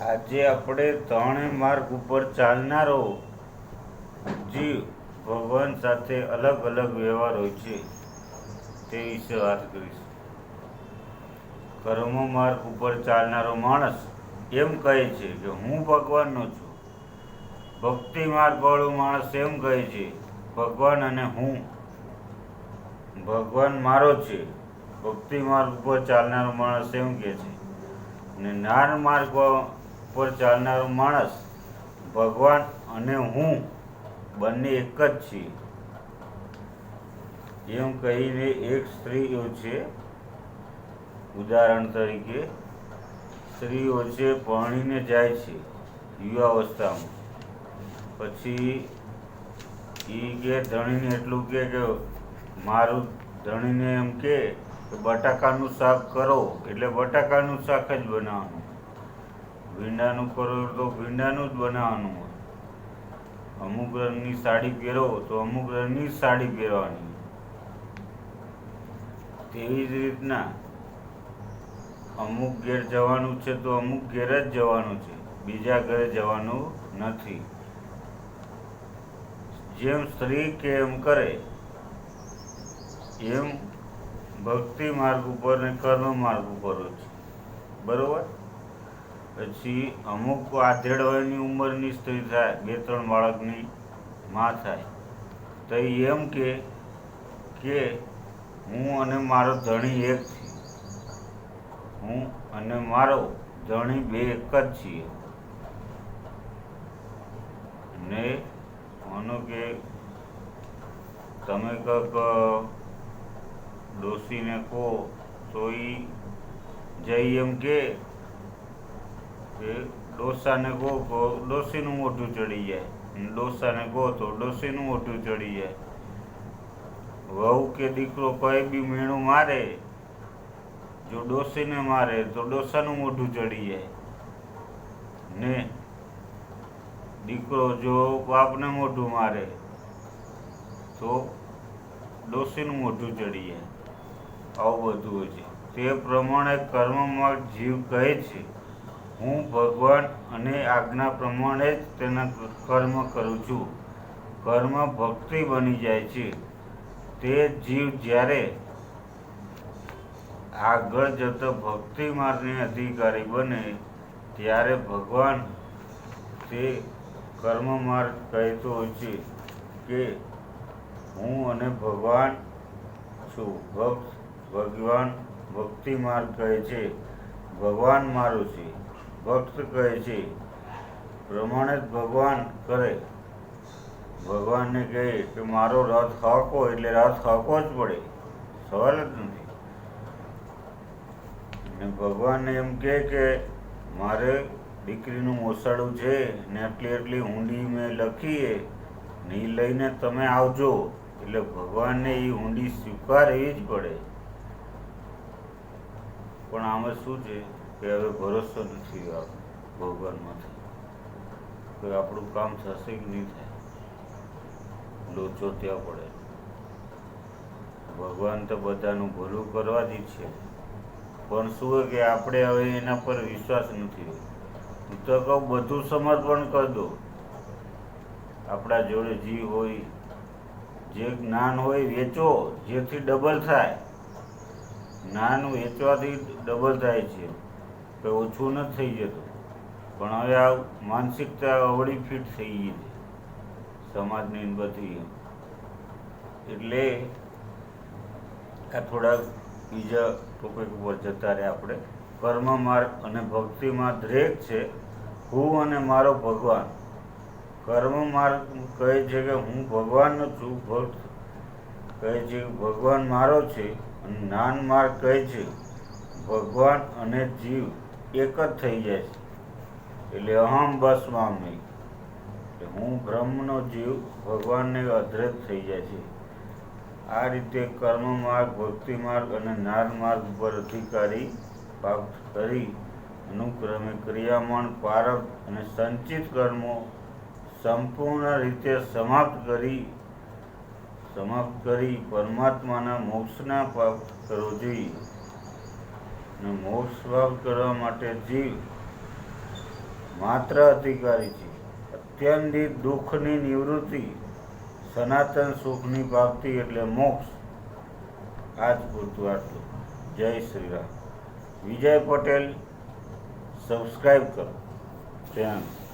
આજે આપણે ત્રણેય માર્ગ ઉપર ચાલનારો જીવ ભગવાન સાથે અલગ અલગ વ્યવહાર હોય છે તે વિશે વાત કરીશું. કર્મ માર્ગ ઉપર ચાલનારો માણસ એમ કહે છે કે હું ભગવાનનો છું. ભક્તિ માર્ગવાળો માણસ એમ કહે છે, ભગવાન અને હું. ભગવાન મારો છે, ભક્તિ માર્ગ ઉપર ચાલનારો માણસ એમ કહે છે. ને જ્ઞાન માર્ગ પર ચાલનારો માણસ ભગવાન અને હું બંને એક જ છીએ. એમ કહીને એક સ્ત્રીઓ છે, ઉદાહરણ તરીકે, સ્ત્રીઓ છે પરણીને જાય છે યુવાવસ્થામાં. પછી એ કે ધણીને એટલું કે મારું ધણીને એમ કે બટાકાનું શાક કરો, એટલે બટાકાનું શાક જ બનાવવાનું. ભીંડાનું કરો તો ભીંડાનું જ બનાવવાનું હોય. અમુક રંગની સાડી પહેરો તો અમુક રંગની સાડી પહેરવાની. તેવી જ રીતના અમુક ઘેર જવાનું છે તો અમુક ઘેર જ જવાનું છે. બીજા ઘરે જવાનું નથી. જેમ સ્ત્રી કે એમ કરે, એમ ભક્તિ માર્ગ ઉપર ને કર્મ માર્ગ ઉપર છે. બરોબર? પછી અમુક આધેડ વયની ઉંમરની સ્ત્રી થાય, બે ત્રણ બાળકની માં થાય. તો એમ કે કે હું અને મારો ધણી એક છીએ. હું અને મારો ધણી બે એક જ છીએ. ને માનો કે, તમે કંઈક ડોસીને કહો, તો એ જઈ એમ કે ડોસાને તો ડોસીનું મોઢું ચડી જાય ડોસાને ગો તો ડોસીનું મોઢું ચડી જાય વહુ કે દીકરો કોઈ બી મેણું મારે, જો ડોસીને મારે તો ડોસાનું મોઢું ચડી જાય ને દીકરો જો બાપને મોઢું મારે, તો ડોસીનું મોઢું ચડી જાય આવું બધું હોય છે. તે પ્રમાણે કર્મમાં જીવ કહે છે. હું ભગવાન અને આજ્ઞા પ્રમાણે જ તેના કર્મ કરું છું. કર્મ ભક્તિ બની જાય છે. તે જીવ જ્યારે આગળ જતો ભક્તિ માર્ગની અધિકારી બને, ત્યારે ભગવાન તે કર્મ માર્ગ કહેતો હોય છે કે હું અને ભગવાન છું. ભક્ત ભગવાન ભક્તિ માર્ગ કહે છે. ભગવાન મારું છે. ભક્ત કહે છે. પ્રમાણે જ ભગવાન કરે. ભગવાનને કહે કે મારો રથ હાંકો એટલે રથ હાંકો જ પડે. સવાલ જ નથી. ને ભગવાનને એમ કહે કે મારે દીકરીનું મોસાળું છે ને આટલી આટલી ઊંડી મેં લખીએ ને એ લઈને તમે આવજો. એટલે ભગવાનને એ ઊંડી સ્વીકારવી જ પડે. પણ આમાં શું છે? કે હવે ભરોસો નથી ભગવાનમાંથી. કે આપણું કામ થશે કે નહીં થાય? લોચો ત્યાં પડે. ભગવાન તો બધાનું ભલું કરવા જ છે. પણ શું હોય કે આપણે હવે એના પર વિશ્વાસ નથી હું તો કહું બધું સમર્પણ કરી દો. આપણા જોડે જીવ હોય, જે જ્ઞાન હોય વેચો, જેથી ડબલ થાય. જ્ઞાન વેચવાથી ડબલ થાય છે. કે ઓછું નથી થઈ જતું. પણ હવે આ માનસિકતા અવળી ફિટ થઈ ગઈ છે. સમાજની ને બધી એટલે આ થોડાક બીજા ટોપિક ઉપર જતા રહે આપણે. કર્મ માર્ગ અને ભક્તિમાં દ્રેક છે. હું અને મારો ભગવાન. કર્મ માર્ગ કહે છે કે હું ભગવાનનો છું, ભક્ત કહે છે ભગવાન મારો છે. અને જ્ઞાન માર્ગ કહે છે, ભગવાન અને જીવ. એક જ થઈ જાય છે. એટલે અહમ નહીં એટલે હું બ્રહ્મનો જીવ ભગવાનને અદ્રત થઈ જાય છે. આ રીતે કર્મ માર્ગ ભક્તિ માર્ગ અને જ્ઞાન માર્ગ પર અધિકારી પ્રાપ્ત કરી અનુક્રમે ક્રિયામણ પારક અને સંચિત કર્મો સંપૂર્ણ રીતે સમાપ્ત કરી સમાપ્ત કરી પરમાત્માના મોક્ષના પ્રાપ્ત કરવો જોઈએ. અને મોક્ષ પ્રાપ્ત કરવા માટે જીવ માત્ર અધિકારી છે. અત્યંતિક દુઃખની નિવૃત્તિ, સનાતન સુખની પ્રાપ્તિ એટલે મોક્ષ. આજ પૂરતું આટલું જય શ્રી રામ વિજય પટેલ સબસ્ક્રાઈબ કરો. ત્યાં